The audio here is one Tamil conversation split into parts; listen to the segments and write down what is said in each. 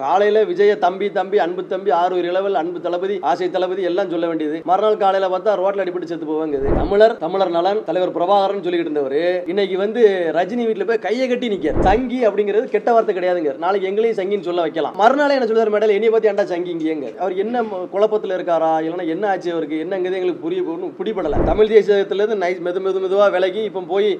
காலையில விஜய தம்பி தம்பி அன்பு தம்பி ஆறு இளவல் அன்பு தளபதி ஆசை தளபதி எல்லாம் சொல்ல வேண்டியது. மறுநாள் காலையில பார்த்தா ரோட்ல அடிபட்டு செத்து போவாங்க தமிழர் தமிழர் நலன் தலைவர் பிரபாகரன் சொல்லிக்கிட்டு இருந்தவர். இன்னைக்கு வந்து ரஜினி வீட்டுல போய் கையை கட்டி நிக்க. சங்கி அப்படிங்கிறது கெட்ட வார்த்தை கிடையாதுங்க நாளைக்கு எங்களையும் சங்கின்னு சொல்ல வைக்கலாம். மறுநாள் என்ன சொல்றாரு மேடல் என்னைய பத்தி ஏன்டா சங்கி இங்கேங்க அவர் என்ன குழப்பத்துல இருக்காரா? இல்லைன்னா என்ன ஆச்சு அவருக்கு? என்னங்கிறது எங்களுக்கு புரிய ஒன்றும் பிடிபடல. தமிழ் தேசியத்துல இருந்து நைஸ் மெது மெது மெதுவா விலகி இப்போ போய்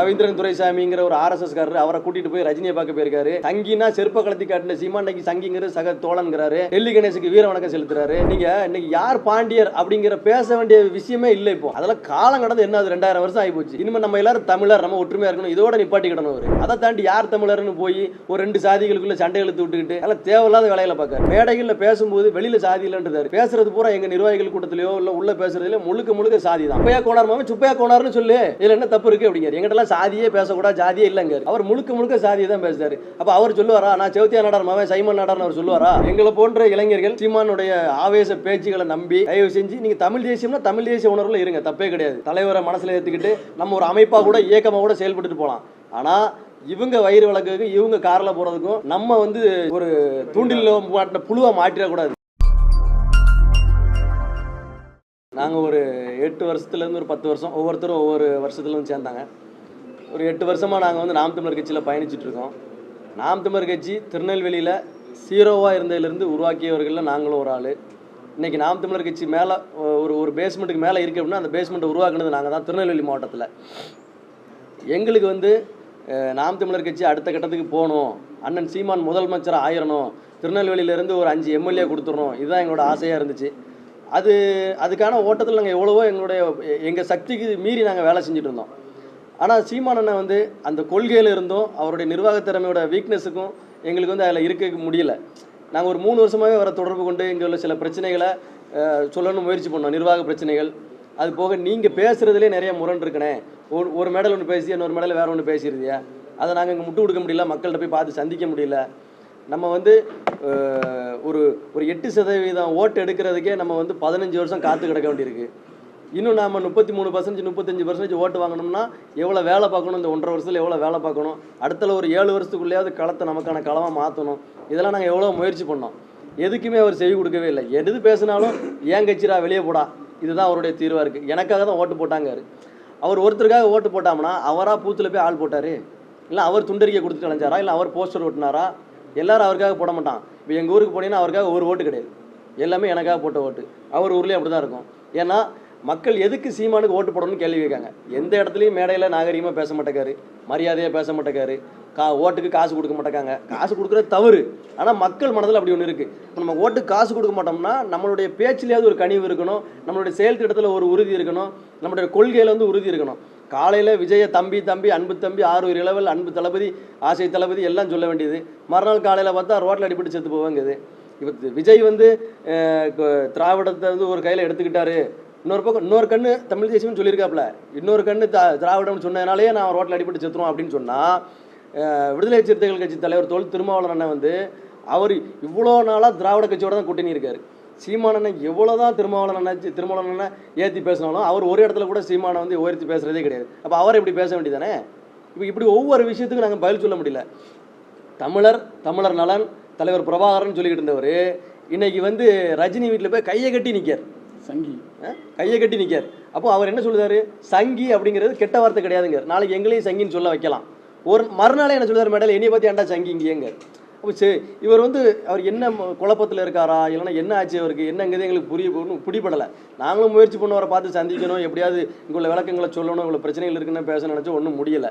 ரவீந்திரன் துரைசாமிங்கிற ஒரு ஆர்எஸ்எஸ் காரர் அவரை கூட்டிட்டு போய் ரஜினியை பார்க்க போயிருக்காரு. சங்கினா செருப்ப கலத்தி காட்டின சீமாண்டைக்கு சங்கிங்கிற சக தோழன்கிறாரு. டெல்லி கணேசுக்கு வீர வணக்கம் செலுத்துறாரு. நீங்க இன்னைக்கு யார் பாண்டியர் அப்படிங்கிற பேச வேண்டிய விஷயமே இல்லை இப்போ. அதெல்லாம் காலம் கடந்து என்ன அது ரெண்டாயிரம் வருஷம் ஆகி போச்சு. இனிமே நம்ம எல்லாரும் தமிழர் நம்ம ஒற்றுமையா இருக்கணும். இதோட நிப்பாட்டிக்கிடணும் அவரு. அதை தாண்டி யார் தமிழர்னு போய் ஒரு ரெண்டு சாதிகளுக்குள்ள சண்டை இழுத்து விட்டுக்கிட்டு அதெல்லாம் தேவையில்லாத வேலையில பார்க்க மேடைகள்ல பேசும்போது வெளியில சாதி இல்லைன்றாரு. பேசுறது பூரா எங்க நிர்வாகிகள் கூட்டத்திலயோ இல்ல உள்ள பேசுறதுல முழுக்க முழுக்க சாதி தான். சுப்பையா கோணார் மாமன் சுப்பையா கோணார்னு சொல்லு. இதுல என்ன தப்பு இருக்கு அப்படிங்கிறார். எங்கிட்டலாம் சாதியே பேசக்கூடாது ஜாதியே இல்லைங்க அவர் முழுக்க முழுக்க சாதியை தான் பேசுறாரு. அப்ப அவர் சொல்லுவாரா நான் செவத்தியா நாடார் மாவன் சைமன் நாடார்னு அவர் சொல்லுவாரா? எங்களை போன்ற இளைஞர்கள் சீமானுடைய ஆவேச பேச்சுகளை நம்பி தயவு செஞ்சு நீங்க தமிழ் தேசியம்னா தமிழ் தேசிய உணர்வுல இருங்க தப்பே கிடையாது. தலைவரை மனசுல ஏத்துக்கிட்டு நம்ம ஒரு அமைப்பா கூட இயக்கமா கூட செயல்பட்டுட்டு போகலாம் ஆனா இவங்க வயிறு வழக்குக்கு இவங்க கார்ல போறதுக்கும் நம்ம வந்து ஒரு தூண்டில் மாட்டின புழுவாக மாற்றிடக்கூடாது. நாங்கள் ஒரு எட்டு வருஷத்துலேருந்து ஒரு பத்து வருஷம் ஒவ்வொருத்தரும் ஒவ்வொரு வருஷத்துலேருந்து சேர்ந்தாங்க. ஒரு எட்டு வருஷமாக நாங்கள் வந்து நாம் தமிழர் கட்சியில் பயணிச்சுட்ருக்கோம் நாம் தமிழர் கட்சி திருநெல்வேலியில் சீரோவாக இருந்ததுலேருந்து உருவாக்கியவர்களில் நாங்களும் ஒரு ஆள். இன்றைக்கி நாம் தமிழர் கட்சி மேலே ஒரு ஒரு பேஸ்மெண்ட்டுக்கு மேலே இருக்குது அப்படின்னா அந்த பேஸ்மெண்ட்டை உருவாக்குனது நாங்கள் தான் திருநெல்வேலி மாவட்டத்தில். எங்களுக்கு வந்து நாம் தமிழர் கட்சி அடுத்த கட்டத்துக்கு போகணும். அண்ணன் சீமான் முதலமைச்சராக ஆயிரணும். திருநெல்வேலியிலேருந்து ஒரு அஞ்சு எம்எல்ஏ கொடுத்துடணும். இதுதான் எங்களோட ஆசையாக இருந்துச்சு. அது அதுக்கான ஓட்டத்தில் நாங்கள் எவ்வளவோ எங்களுடைய எங்கள் சக்திக்கு மீறி நாங்கள் வேலை செஞ்சுட்டு இருந்தோம். ஆனால் சீமான் அண்ணன் வந்து அந்த கொள்கையில் இருந்தும் அவருடைய நிர்வாகத் திறமையோட வீக்னஸுக்கும் எங்களுக்கு வந்து அதில் இருக்க முடியல. நாங்கள் ஒரு மூணு வருஷமாகவே வர தொடர்பு கொண்டு இங்கே உள்ள சில பிரச்சனைகளை சொல்லணும்னு முயற்சி பண்ணோம். நிர்வாக பிரச்சனைகள். அது போக நீங்கள் பேசுகிறதுலே நிறைய முரண் இருக்குனே ஒரு ஒரு மெடல் ஒன்று பேசி இன்னொரு மெடல் வேறு ஒன்று பேசிடுதியா அதை நாங்கள் இங்கே முட்டு கொடுக்க முடியல. மக்கள்கிட்ட போய் பார்த்து சந்திக்க முடியல. நம்ம வந்து ஒரு ஒரு எட்டு சதவீதம் ஓட்டு எடுக்கிறதுக்கே நம்ம வந்து பதினஞ்சு வருஷம் காத்து கிடக்க வேண்டியிருக்கு. இன்னும் நாம முப்பத்தி மூணு பர்சன்டேஜ் முப்பத்தஞ்சு பர்சன்டேஜ் ஓட்டு வாங்கணும்னா எவ்வளோ வேலை பார்க்கணும்? இந்த ஒன்றரை வருஷத்தில் எவ்வளோ வேலை பார்க்கணும்? அடுத்தல ஒரு ஏழு வருஷத்துக்குள்ளேயாவது களத்தை நமக்கான களமாக மாற்றணும் இதெல்லாம் நாங்கள் எவ்வளோ முயற்சி பண்ணோம். எதுக்குமே அவர் செவி கொடுக்கவே இல்லை. எது பேசினாலும் ஏன் கட்சிரா வெளியே போடா? இதுதான் அவருடைய தீர்வாக இருக்குது எனக்காக தான் ஓட்டு போட்டாங்காரு அவர். ஒருத்தருக்காக ஓட்டு போட்டாம்னா அவராக பூத்தில் போய் ஆள் போட்டார்? இல்லை அவர் துண்டறிக்கை கொடுத்துட்டு அலைஞ்சாரா இல்லை அவர் போஸ்டர் ஓட்டினாரா? எல்லாரும் அவருக்காக போட மாட்டான். இப்போ எங்கள் ஊருக்கு போனீங்கன்னா அவருக்காக ஒரு ஓட்டு கிடையாது. எல்லாமே எனக்காக போட்ட ஓட்டு. அவர் ஊர்லேயும் அப்படி தான் இருக்கும். ஏன்னா மக்கள் எதுக்கு சீமானுக்கு ஓட்டு போடணும்னு கேள்வி கேட்காங்க. எந்த இடத்துலையும் மேடையில் நாகரிகமாக பேச மாட்டேக்காரு மரியாதையாக பேச மாட்டேக்காரு கா ஓட்டுக்கு காசு கொடுக்க மாட்டேங்காங்க காசு கொடுக்குறது தவறு. ஆனால் மக்கள் மனதில் அப்படி ஒன்று இருக்குது இப்போ நம்ம ஓட்டுக்கு காசு கொடுக்க மாட்டோம்னா நம்மளுடைய பேச்சிலேயாவது ஒரு கனிவு இருக்கணும் நம்மளுடைய செயல் திட்டத்தில் ஒரு உறுதி இருக்கணும் நம்மளுடைய கொள்கையில் வந்து உறுதி இருக்கணும். காலையில் விஜய தம்பி தம்பி அன்பு தம்பி ஆறு இளவல் அன்பு தளபதி ஆசை தளபதி எல்லாம் சொல்ல வேண்டியது. மறுநாள் காலையில் பார்த்தா ரோட்டில் அடிபட்டு செத்து போவாங்குது. இப்போ விஜய் வந்து திராவிடத்தை வந்து ஒரு கையில் எடுத்துக்கிட்டாரு. இன்னொரு பக்கம் இன்னொரு கண்ணு தமிழ் தேசியம்னு சொல்லியிருக்காப்புல. இன்னொரு கண்ணு த திராவிடம்னு சொன்னதுனாலேயே நான் ரோட்டில் அடிபட்டு செத்துறோம் அப்படின்னு சொன்னால் விடுதலை சிறுத்தைகள் கட்சி தலைவர் தொல் திருமாவளவன் அண்ணன் வந்து அவர் இவ்வளோ நாளாக திராவிட கட்சியோட தான் கூட்டணி இருக்கார். சீமானண்ணன் எவ்வளோ தான் திருமாவளவன் அண்ணன் திருமாவளவன் அண்ணன் ஏற்றி பேசினாலும் அவர் ஒரு இடத்துல கூட சீமானை வந்து உயர்த்தி பேசுகிறதே கிடையாது. அப்போ அவர் இப்படி பேச வேண்டியதானே இப்போ இப்படி ஒவ்வொரு விஷயத்துக்கும் நாங்கள் பதில் சொல்ல முடியல. தமிழர் தமிழர் நலன் தலைவர் பிரபாகரன் சொல்லிக்கிட்டு இருந்தவர் இன்றைக்கி வந்து ரஜினி வீட்டில் போய் கையை கட்டி நிற்கார் சங்கி. கையை கட்டி நிற்கார் அப்போ அவர் என்ன சொல்லுதாரு? சங்கி அப்படிங்கிறது கெட்ட வார்த்தை கிடையாதுங்க நாளைக்கு எங்களையும் சங்கின்னு சொல்ல வைக்கலாம். ஒரு மறுநாளே என்ன சொல்லுதாரு மேடல் என்னைய பற்றி ஏன்டா சங்கி இங்கேங்க அப்போ சரி இவர் வந்து அவர் என்ன குழப்பத்தில் இருக்காரா? இல்லைன்னா என்ன ஆச்சு அவருக்கு? என்னங்கிறது எங்களுக்கு புரிய ஒன்றும் பிடிபடலை. நாங்களும் முயற்சி பண்ணவரை பார்த்து சந்திக்கணும். எப்படியாவது இங்குள்ள விளக்கங்களை சொல்லணும். இவ்வளோ பிரச்சனைகள் இருக்குன்னு பேச நினச்சா ஒன்றும் முடியலை.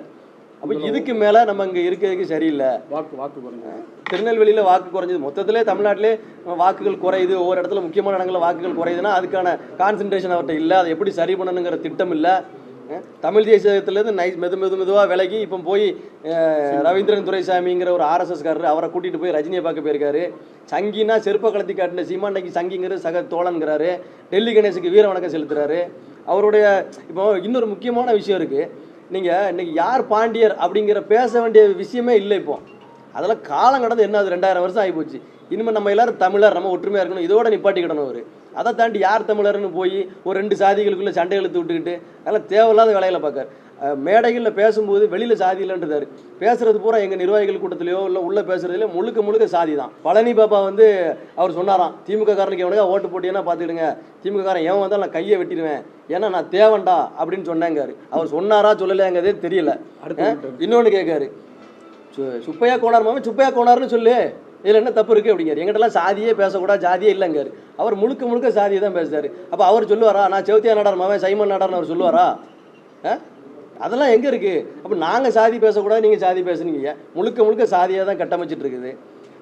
அப்போ இதுக்கு மேலே நம்ம இங்கே இருக்கிறதுக்கு சரியில்லை. வாக்கு வாக்கு பாருங்க திருநெல்வேலியில் வாக்கு குறைஞ்சது. மொத்தத்திலே தமிழ்நாட்டிலே வாக்குகள் குறையுது. ஒவ்வொரு இடத்துல முக்கியமான இடங்களில் வாக்குகள் குறையுதுன்னா அதுக்கான கான்சன்ட்ரேஷன் அவர்கிட்ட இல்லை. அதை எப்படி சரி பண்ணணுங்கிற திட்டம் இல்லை. தமிழ் தேசியத்துலேருந்து நைஸ் மெது மெது மெதுவாக விலகி இப்போ போய் ரவீந்திரன் துரைசாமிங்கிற ஒரு ஆர்எஸ்எஸ் காரர் அவரை கூட்டிகிட்டு போய் ரஜினியை பார்க்க போயிருக்காரு. சங்கினா செருப்ப கலத்தி காட்டின சீமாண்டைக்கு சங்கிங்கிறது சக தோழன்கிறாரு. டெல்லி கணேசுக்கு வீர வணக்கம் செலுத்துறாரு. அவருடைய இப்போ இன்னொரு முக்கியமான விஷயம் இருக்குது நீங்கள் இன்றைக்கி யார் பாண்டியர் அப்படிங்கிற பேச வேண்டிய விஷயமே இல்லை இப்போ. அதெல்லாம் காலம் கடந்து என்ன அது ரெண்டாயிரம் வருஷம் ஆகி போச்சு. இனிமேல் நம்ம எல்லாரும் தமிழர் நம்ம ஒற்றுமையாக இருக்கணும். இதோட நிப்பாட்டிக்கிடணும் அவர். அதை தாண்டி யார் தமிழர்னு போய் ஒரு ரெண்டு சாதிகளுக்குள்ள சண்டை இழுத்து விட்டுக்கிட்டு அதெல்லாம் தேவையில்லாத வேலையில பார்க்கார். மேடைகளில் பேசும்போது வெளியில் சாதி இல்லைன்றாரு பேசுறது பூரா எங்கள் நிர்வாகிகள் கூட்டத்திலையோ இல்லை உள்ள பேசுறதுலையோ முழுக்க முழுக்க சாதி தான். பழனி பாபா வந்து அவர் சொன்னாராம் திமுக காரனுக்கு எவனுக்கா ஓட்டு போட்டீங்கன்னா பார்த்துக்கிடுங்க. திமுக காரன் எவன் வந்தாலும் நான் கையை வெட்டிடுவேன். ஏன்னா நான் தேவன்டா அப்படின்னு சொன்னாங்காரு. அவர் சொன்னாரா சொல்லலையாங்கிறதே தெரியல. இன்னொன்று கேட்காரு. சு- சுப்பையா கோணார் மாமன் சுப்பையா கோணார்னு சொல்லு. இதில் என்ன தப்பு இருக்குது அப்படிங்காரு எங்கிட்டலாம் சாதியே பேசக்கூடாது ஜாதியே இல்லைங்காரு அவர் முழுக்க முழுக்க சாதியை தான் பேசுறாரு. அப்போ அவர் சொல்லுவாரா நான் செவத்தியா நாடார் மாமன் சைமன் நாடார்னு அவர் சொல்லுவாரா? அதெல்லாம் எங்கே இருக்குது அப்போ நாங்கள் சாதி பேசக்கூடாது நீங்கள் சாதி பேசுனீங்க. முழுக்க முழுக்க சாதியாக தான் கட்டமைச்சிட்டு இருக்குது.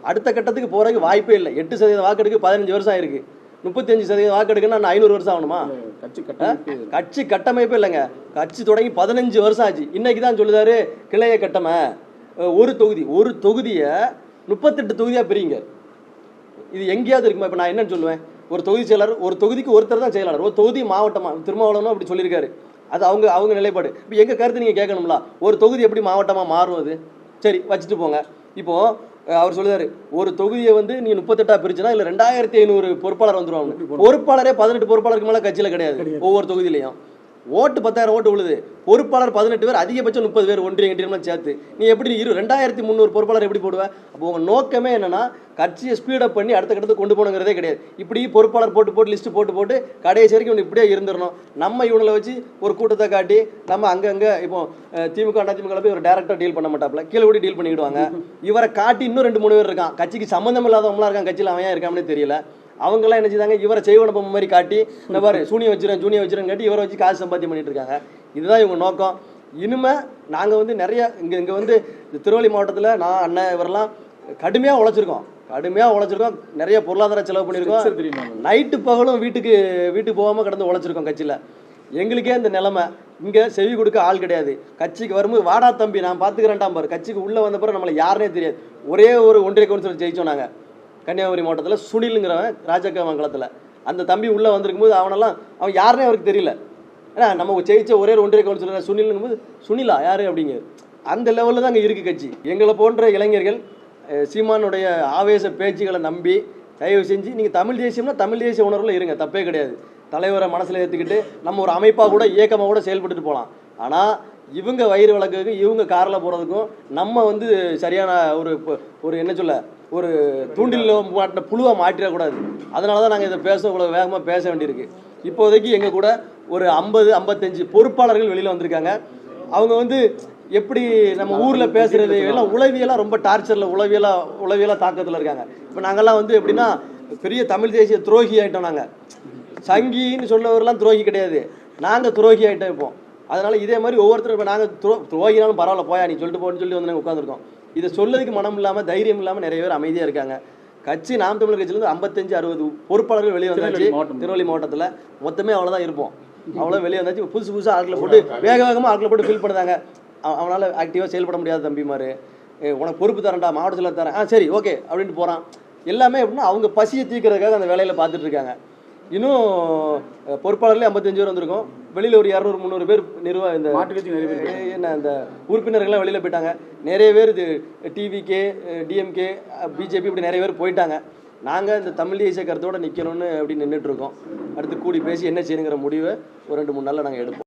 அடுத்த கட்டத்துக்கு போகிறதுக்கு வாய்ப்பே இல்லை. எட்டு சதவீதம் வாக்கெடுக்கு பதினஞ்சு வருஷம் ஆயிருக்கு. முப்பத்தஞ்சு சதவீதம் வாக்கெடுக்குன்னா நான் ஐநூறு வருஷம் ஆகணுமா? கட்சி கட்சி கட்டமைப்பே இல்லைங்க. கட்சி தொடங்கி பதினஞ்சு வருஷம் ஆச்சு. இன்னைக்கு தான் சொல்லுதாரு கிளைய கட்டமை. ஒரு தொகுதி ஒரு தொகுதியை முப்பத்தெட்டு தொகுதியாக பிரிங்க. இது எங்கேயாவது இருக்குமா? இப்போ நான் என்னன்னு சொல்லுவேன். ஒரு தொகுதி செயலாளர் ஒரு தொகுதிக்கு ஒருத்தர் தான் செயலாளர். ஒரு தொகுதி மாவட்டமா திருமாவளவனும் அப்படி சொல்லியிருக்காரு. அது அவங்க அவங்க நிலைப்பாடு. இப்போ எங்கள் கருத்து நீங்கள் கேட்கணும்ல? ஒரு தொகுதி எப்படி மாவட்டமாக மாறும் அது? சரி வச்சுட்டு போங்க. இப்போது அவர் சொல்லுதாரு ஒரு தொகுதியை வந்து நீ முப்பத்தெட்டா பிரிச்சுனா இல்லை ரெண்டாயிரத்தி ஐநூறு பொறுப்பாளர் வந்துருவாங்க பொறுப்பாளரே பதினெட்டு பொறுப்பாளருக்கு மேலே கட்சியில் கிடையாது. ஒவ்வொரு தொகுதியிலையும். ஓட்டு பத்தாயிரம் ஓட்டு விழுது. பொறுப்பாளர் பதினெட்டு பேர் அதிகபட்சம் முப்பது பேர் ஒன்றிய கட்டிடம்லாம் சேர்த்து. நீ எப்படி இரு ரெண்டாயிரத்தி முந்நூறு பொறுப்பாளர் எப்படி போடுவ? அப்போ உங்கள் நோக்கமே என்னென்னா கட்சியை ஸ்பீடப் பண்ணி அடுத்த கட்டத்துக்கு கொண்டு போகணுங்கிறதே கிடையாது. இப்படி பொறுப்பாளர் போட்டு போட்டு லிஸ்ட்டு போட்டு போட்டு கடைசி வரைக்கும் இவன் இப்படியே இருந்துடணும். நம்ம இவனில் வச்சு ஒரு கூட்டத்தை காட்டி நம்ம அங்கங்கே இப்போ திமுக அதிமுக போய் ஒரு டேரக்டாக டீல் பண்ண மாட்டாப்ல கீழே கூட டீல் பண்ணிக்கிடுவாங்க. இவரை காட்டி இன்னும் ரெண்டு மூணு பேர் இருக்கான். கட்சிக்கு சம்மந்தம் இல்லாதவங்களாம் இருக்கான். கட்சியில் அவன் ஏன் இருக்கான்னு தெரியல. அவங்கெல்லாம் என்ன செய்தாங்க? இவரை செய்வன பொம்மை மாதிரி காட்டி இந்த பாரு சூனியம் வச்சிருக்கேன் ஜூனியம் வச்சிருக்கேன் காட்டி இவரை வச்சு காசு சம்பாத்தியம் பண்ணிட்டு இருக்காங்க. இதுதான் இவங்க நோக்கம். இனிமே நாங்கள் வந்து நிறைய இங்கே இங்கே வந்து இந்த திருவள்ளி மாவட்டத்தில் நான் அண்ணன் இவரெல்லாம் கடுமையாக உழைச்சிருக்கோம். கடுமையாக உழைச்சிருக்கோம். நிறைய பொருளாதார செலவு பண்ணியிருக்கோம். நைட்டு பகலும் வீட்டுக்கு வீட்டுக்கு போகாமல் கடந்து உழைச்சிருக்கோம் கட்சியில். எங்களுக்கே இந்த நிலைமை. இங்கே செவி கொடுக்க ஆள் கிடையாது. கட்சிக்கு வரும்போது வாடா தம்பி நான் பார்த்துக்கிறேன்டாம் பாரு. கட்சிக்கு உள்ளே வந்த பிறகு நம்மளை யாருனே தெரியாது. ஒரே ஒரு ஒன்றிய கவுன்சிலர் ஜெயிச்சோம் நாங்கள் கன்னியாகுமரி மாவட்டத்தில் சுனிலுங்கிறவன் ராஜக்கமங்கலத்தில் அந்த தம்பி உள்ளே வந்திருக்கும் போது அவனெல்லாம் அவன் யாருனே அவருக்கு தெரியல. ஏன்னா நம்ம ஜெயிச்ச ஒரே ஒரு ஒன்றிய கவுன்சிலர் சுனிலுங்கும் போது சுனிலா யார்? அப்படிங்க. அந்த லெவலில் தான் அங்கே இருக்குது கட்சி. எங்களை போன்ற இளைஞர்கள் சீமானுடைய ஆவேச பேச்சுகளை நம்பி தயவு செஞ்சு நீங்கள் தமிழ் தேசியம்னா தமிழ் தேசிய உணர்வில் இருங்க. தப்பே கிடையாது. தலைவரை மனசில் ஏற்றுக்கிட்டு நம்ம ஒரு அமைப்பாக கூட இயக்கமாக கூட செயல்பட்டுட்டு போகலாம் ஆனால் இவங்க வயிறு வழக்குக்கும் இவங்க காரில் போகிறதுக்கும் நம்ம வந்து சரியான ஒரு ஒரு என்ன சொல்ல ஒரு தூண்டில் மாட்டின புழுவை மாட்டிடக்கூடாது அதனால தான் நாங்கள் இதை பேச இவ்வளோ வேகமாக பேச வேண்டியிருக்கு. இப்போதைக்கு எங்கள் கூட ஒரு ஐம்பது ஐம்பத்தஞ்சு பொறுப்பாளர்கள் வெளியில் வந்திருக்காங்க. அவங்க வந்து எப்படி நம்ம ஊரில் பேசுகிறது எல்லாம் உளவியெல்லாம் ரொம்ப டார்ச்சரில் உளவியலாக உளவியலாக தாக்கத்தில் இருக்காங்க. இப்போ நாங்கள்லாம் வந்து எப்படின்னா பெரிய தமிழ் தேசிய துரோகி ஆகிட்டோம் நாங்கள் சங்கின்னு சொன்னவர்லாம் துரோகி கிடையாது. நாங்கள் துரோகி ஆகிட்டோம் இப்போ. அதனால் இதே மாதிரி ஒவ்வொருத்தரும் இப்போ நாங்கள் துரோ துரோகினாலும் பரவாயில்ல போயா நீ சொல்லிட்டு போன்னு சொல்லி வந்து நாங்கள் உட்காந்துருக்கோம் இதை சொல்லதுக்கு மனம் இல்லாமல் தைரியம் இல்லாமல் நிறைய பேர் அமைதியாக இருக்காங்க. கட்சி நாம் தமிழர் கட்சியிலேருந்து ஐம்பத்தஞ்சு அறுபது பொறுப்பாளர்கள் வெளியே வந்தாச்சு. திருநெல்வேலி மாவட்டத்தில் மொத்தமே அவ்வளோதான் இருப்போம். அவ்வளோ வெளியே வந்தாச்சு. புதுசு புதுசாக ஆட்களை போட்டு வேக வேகமாக ஆட்களை போட்டு ஃபில் பண்ணுதாங்க அவனால் ஆக்டிவாக செயல்பட முடியாத தம்பிமாரு. உனக்கு பொறுப்பு தரேன்டா மாவட்டத்தில் தரேன். ஆ சரி ஓகே அப்படின்ட்டு போகிறான் எல்லாமே எப்படின்னா அவங்க பசியை தீர்க்கறதுக்காக அந்த வேலையில் பார்த்துட்டு இருக்காங்க. இன்னும் பொறுப்பாளர்களே ஐம்பத்தஞ்சு பேர் வந்திருக்கோம். வெளியில் ஒரு இரநூறு முந்நூறு பேர் நிர்வாக இந்த மாட்டு கட்சி நிறைய பேர் என்ன இந்த உறுப்பினர்கள்லாம் வெளியில் போயிட்டாங்க. நிறைய பேர் இது டிவிகே டிஎம்கே பிஜேபி இப்படி நிறைய பேர் போயிட்டாங்க. நாங்கள் இந்த தமிழ் தேசிய கருத்தோடு நிற்கணும்னு அப்படி நின்றுட்டு இருக்கோம். அடுத்து கூடி பேசி என்ன செய்யணுங்கிற முடிவை ஒரு ரெண்டு மூணு நாளில் நாங்கள் எடுப்போம்.